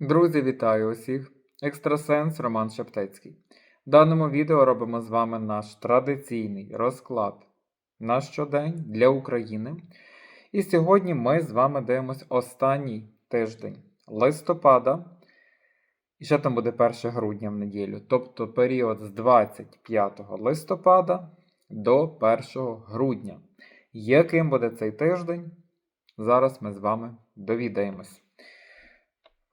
Друзі, вітаю усіх! Екстрасенс Роман Шептецький. В даному відео робимо з вами наш традиційний розклад на щодень для України. І сьогодні ми з вами дивимось останній тиждень листопада. І ще там буде 1 грудня в неділю. Тобто період з 25 листопада до 1 грудня. Яким буде цей тиждень? Зараз ми з вами довідаємось.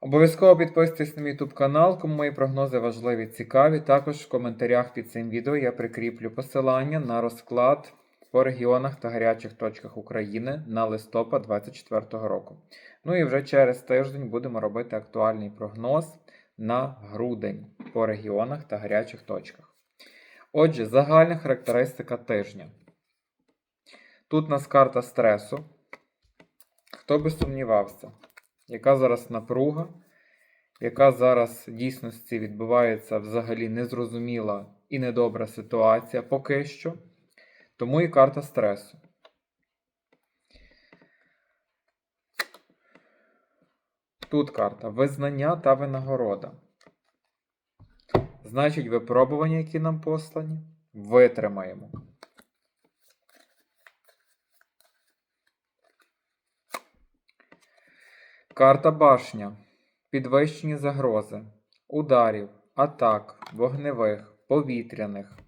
Обов'язково підписуйтесь на мій YouTube канал, кому мої прогнози важливі цікаві. Також в коментарях під цим відео я прикріплю посилання на розклад по регіонах та гарячих точках України на листопад 2024 року. Ну і вже через тиждень будемо робити актуальний прогноз на грудень по регіонах та гарячих точках. Отже, загальна характеристика тижня. Тут у нас карта стресу. Хто би сумнівався? Яка зараз напруга, яка зараз в дійсності відбувається взагалі незрозуміла і недобра ситуація поки що. Тому і карта стресу. Тут карта визнання та винагорода. Значить, випробування, які нам послані, витримаємо. Карта башня. Підвищені загрози, ударів, атак, вогневих, повітряних,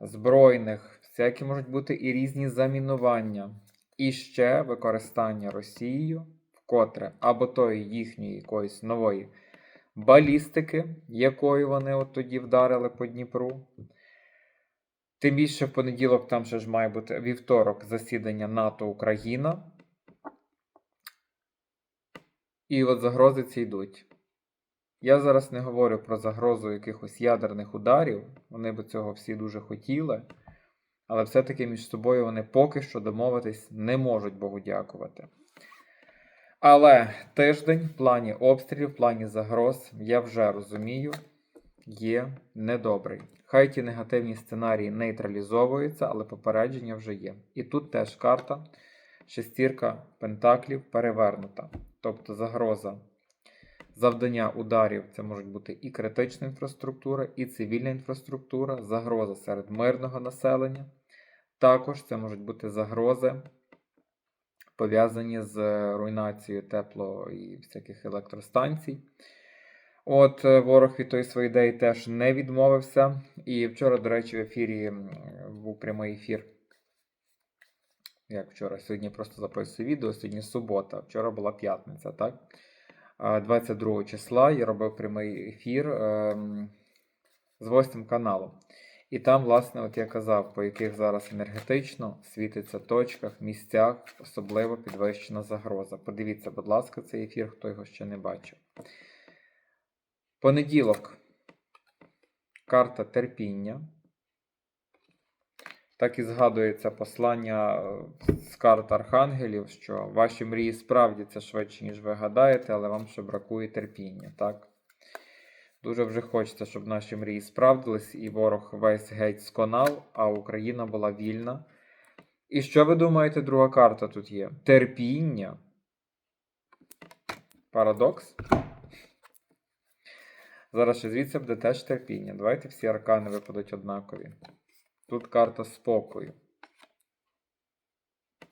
збройних, всякі можуть бути і різні замінування. І ще використання Росією, вкотре, або тої їхньої якоїсь нової балістики, якою вони от тоді вдарили по Дніпру. Тим більше в понеділок там ще ж має бути вівторок засідання НАТО Україна. І от загрози ці йдуть. Я зараз не говорю про загрозу якихось ядерних ударів, вони би цього всі дуже хотіли, але все-таки між собою вони поки що домовитись не можуть Богу дякувати. Але тиждень в плані обстрілів, в плані загроз, я вже розумію, є недобрий. Хай ті негативні сценарії нейтралізовуються, але попередження вже є. І тут теж карта шестірка пентаклів перевернута. Тобто загроза завдання ударів це можуть бути і критична інфраструктура, і цивільна інфраструктура, загроза серед мирного населення. Також це можуть бути загрози, пов'язані з руйнацією тепло і всяких електростанцій. От е, ворог від тої своєї ідеї теж не відмовився. І вчора, до речі, в ефірі був прямий ефір як вчора, сьогодні просто записую відео, сьогодні субота, вчора була п'ятниця, так? 22 числа я робив прямий ефір ем, з 8 каналом. І там, власне, от я казав, по яких зараз енергетично світиться точках, місцях, особливо підвищена загроза. Подивіться, будь ласка, цей ефір, хто його ще не бачив. Понеділок. Карта терпіння. Так і згадується послання е, з карт архангелів, що ваші мрії справдяться швидше, ніж ви гадаєте, але вам ще бракує терпіння. так? Дуже вже хочеться, щоб наші мрії справдились, і ворог весь геть сконав, а Україна була вільна. І що ви думаєте, друга карта тут є? Терпіння. Парадокс. Зараз ще звідси буде теж терпіння. Давайте всі аркани випадуть однакові. Тут карта спокою.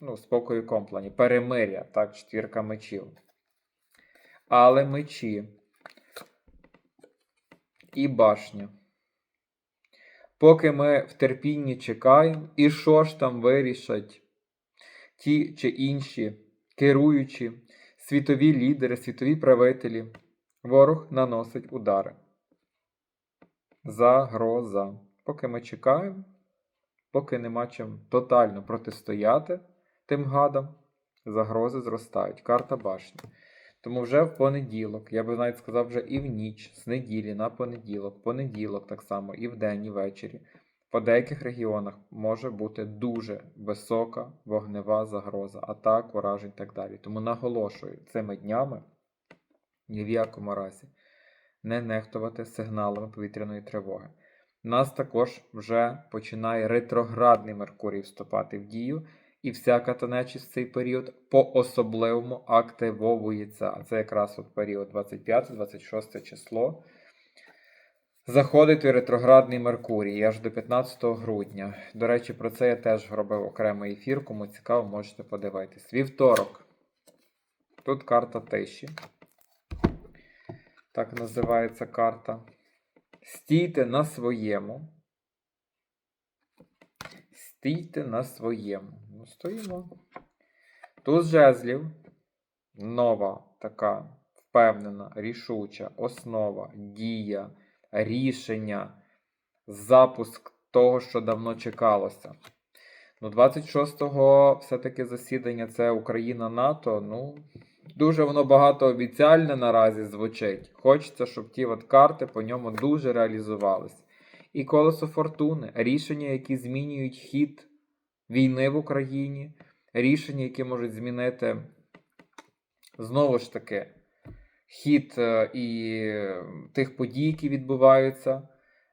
Ну, спокою комплані. Перемиря, так, четвірка мечів. Але мечі і башня. Поки ми в терпінні чекаємо, і що ж там вирішать ті чи інші керуючі, світові лідери, світові правителі, ворог наносить удари. Загроза. Поки ми чекаємо поки нема чим тотально протистояти тим гадам, загрози зростають. Карта башні. Тому вже в понеділок, я би навіть сказав, вже і в ніч, з неділі на понеділок, понеділок так само, і в день, і ввечері. По деяких регіонах може бути дуже висока вогнева загроза, атак, уражень і так далі. Тому наголошую цими днями ні в якому разі не нехтувати сигналами повітряної тривоги нас також вже починає ретроградний Меркурій вступати в дію, і всяка та в цей період по-особливому активовується. А це якраз от період 25-26 число. Заходить у ретроградний Меркурій аж до 15 грудня. До речі, про це я теж робив окремий ефір. Кому цікаво, можете подивитись. Вівторок. Тут карта тиші. Так називається карта. Стійте на своєму. Стійте на своєму. Ну, стоїмо. Туз жезлів. Нова така впевнена, рішуча основа, дія, рішення, запуск того, що давно чекалося. Ну, 26-го все-таки засідання це Україна НАТО. Ну, дуже воно багатообіцяльне наразі звучить. Хочеться, щоб ті от карти по ньому дуже реалізувались. І колесо фортуни, рішення, які змінюють хід війни в Україні, рішення, які можуть змінити знову ж таки хід е, і е, тих подій, які відбуваються,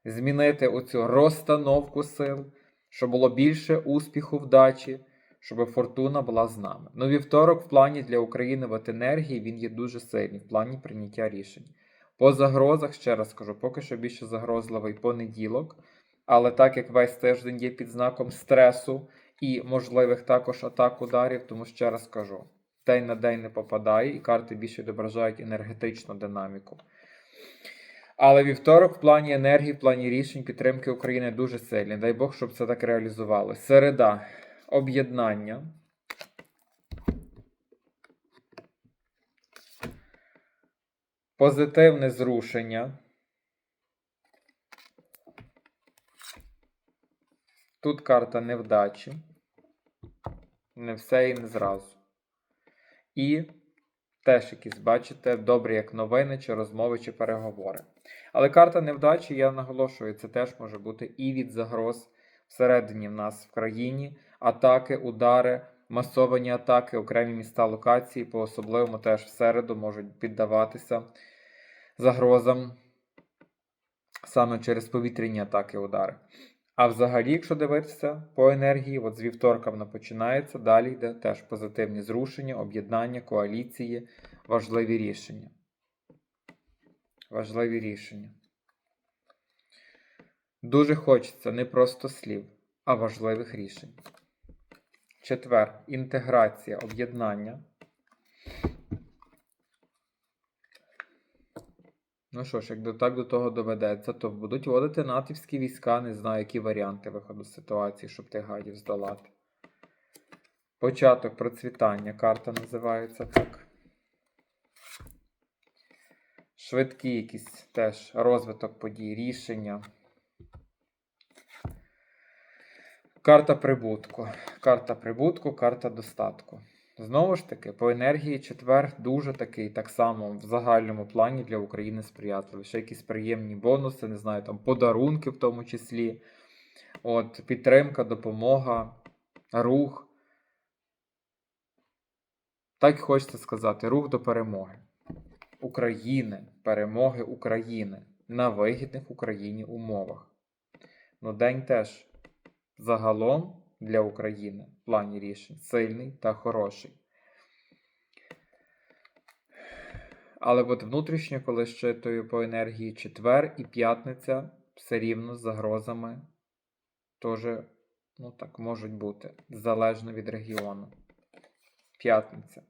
змінити оцю розстановку сил, щоб було більше успіху, вдачі, щоб фортуна була з нами. Ну, вівторок в плані для України в енергії він є дуже сильний в плані прийняття рішень. По загрозах, ще раз кажу, поки що більше загрозливий понеділок, але так як весь тиждень є під знаком стресу і можливих також атак ударів, тому ще раз кажу, день на день не попадає, і карти більше відображають енергетичну динаміку. Але вівторок в плані енергії, в плані рішень підтримки України дуже сильний. Дай Бог, щоб це так реалізувалося. Середа об'єднання. Позитивне зрушення. Тут карта невдачі. Не все і не зразу. І теж якісь, бачите, добрі як новини, чи розмови, чи переговори. Але карта невдачі, я наголошую, це теж може бути і від загроз всередині в нас в країні, атаки, удари, масовані атаки, окремі міста локації, по особливому теж в середу можуть піддаватися загрозам саме через повітряні атаки, удари. А взагалі, якщо дивитися по енергії, от з вівторка вона починається, далі йде теж позитивні зрушення, об'єднання, коаліції, важливі рішення. Важливі рішення. Дуже хочеться не просто слів, а важливих рішень. Четвер. Інтеграція, об'єднання. Ну що ж, як так до того доведеться, то будуть вводити натівські війська, не знаю, які варіанти виходу з ситуації, щоб тих гадів здолати. Початок процвітання. Карта називається так. Швидкі якісь теж розвиток подій, рішення. Карта прибутку. Карта прибутку, карта достатку. Знову ж таки, по енергії четвер дуже такий, так само в загальному плані для України сприятливий. Ще якісь приємні бонуси, не знаю, там подарунки в тому числі. От, Підтримка, допомога, рух. Так хочеться сказати, рух до перемоги. України, перемоги України на вигідних Україні умовах. Ну, день теж загалом для України в плані рішень сильний та хороший. Але от внутрішньо, коли щитую по енергії четвер і п'ятниця, все рівно з загрозами теж, ну так, можуть бути, залежно від регіону. П'ятниця.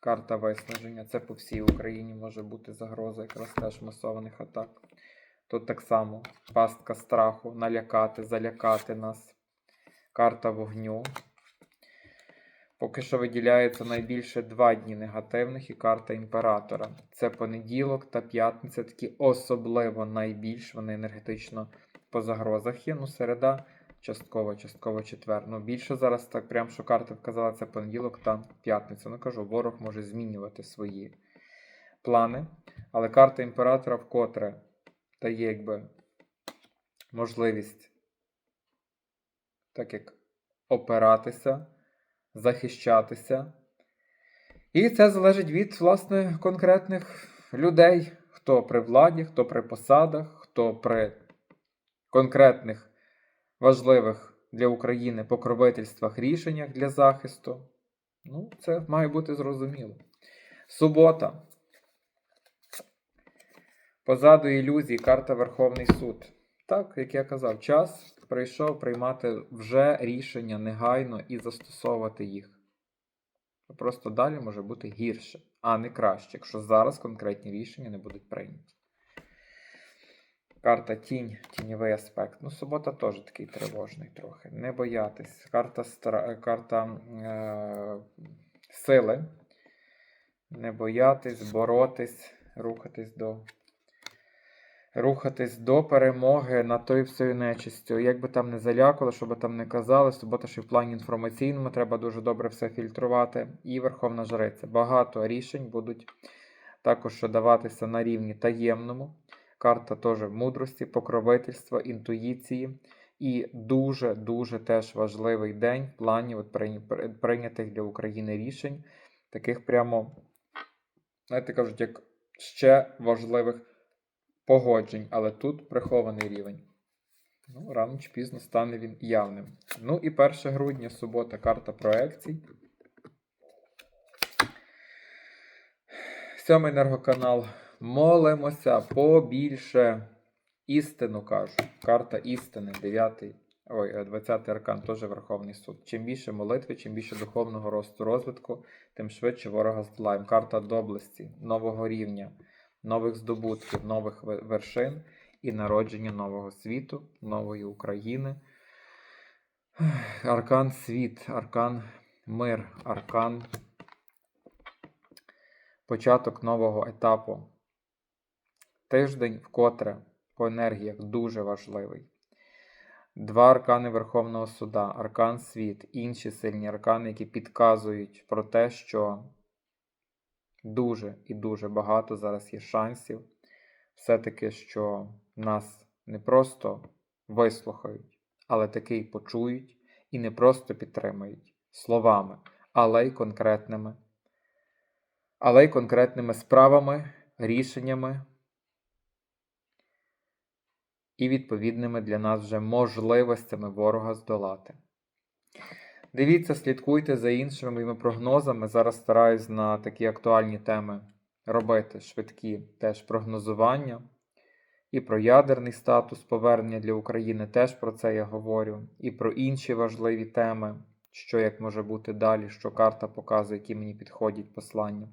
Карта виснаження. Це по всій Україні може бути загроза якраз теж масованих атак. Тут так само пастка страху, налякати, залякати нас. Карта вогню. Поки що виділяється найбільше два дні негативних і карта імператора. Це понеділок та п'ятниця, такі особливо найбільш вони енергетично по загрозах є. Ну, середа, частково, частково четвер. Ну, більше зараз так прям, що карта вказала, це понеділок та п'ятниця. Ну кажу, ворог може змінювати свої плани. Але карта імператора вкотре дає якби можливість так як опиратися, захищатися. І це залежить від, власне, конкретних людей, хто при владі, хто при посадах, хто при конкретних важливих для України покровительствах рішеннях для захисту. Ну, це має бути зрозуміло. Субота. Позаду ілюзії карта Верховний суд. Так, як я казав, час прийшов приймати вже рішення негайно і застосовувати їх. Просто далі може бути гірше, а не краще, якщо зараз конкретні рішення не будуть прийняті. Карта тінь, тіньовий аспект. Ну, субота теж такий тривожний трохи. Не боятись. Карта, стра... карта е... сили. Не боятись, боротись, рухатись до. Рухатись до перемоги над тою всією нечистю. Як би там не залякало, що би там не казали, субота ще в плані інформаційному треба дуже добре все фільтрувати. І Верховна Жриця. Багато рішень будуть також даватися на рівні таємному. Карта теж мудрості, покровительства, інтуїції. І дуже-дуже теж важливий день в плані от прийнятих для України рішень. Таких прямо, знаєте, кажуть, як ще важливих погоджень, але тут прихований рівень. Ну, рано чи пізно стане він явним. Ну і 1 грудня, субота, карта проекцій. Сьомий енергоканал. Молимося побільше. Істину кажу. Карта істини, 9, ой, 20 аркан, теж Верховний суд. Чим більше молитви, чим більше духовного росту розвитку, тим швидше ворога здолаємо. Карта доблесті, нового рівня, нових здобутків, нових вершин і народження нового світу, нової України. Аркан світ, аркан мир, аркан початок нового етапу. Тиждень вкотре по енергіях дуже важливий. Два аркани Верховного Суда, аркан світ, інші сильні аркани, які підказують про те, що дуже і дуже багато зараз є шансів. Все-таки, що нас не просто вислухають, але таки й почують, і не просто підтримають словами, але й конкретними, але й конкретними справами, рішеннями і відповідними для нас вже можливостями ворога здолати. Дивіться, слідкуйте за іншими моїми прогнозами. Зараз стараюсь на такі актуальні теми робити швидкі теж прогнозування. І про ядерний статус повернення для України теж про це я говорю. І про інші важливі теми, що як може бути далі, що карта показує, які мені підходять послання.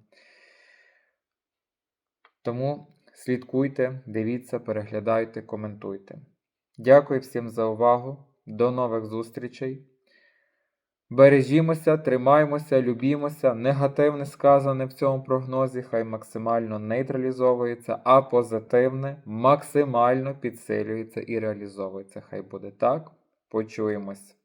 Тому слідкуйте, дивіться, переглядайте, коментуйте. Дякую всім за увагу. До нових зустрічей. Бережімося, тримаємося, любімося. Негативне сказане в цьому прогнозі хай максимально нейтралізовується, а позитивне максимально підсилюється і реалізовується. Хай буде так. Почуємось.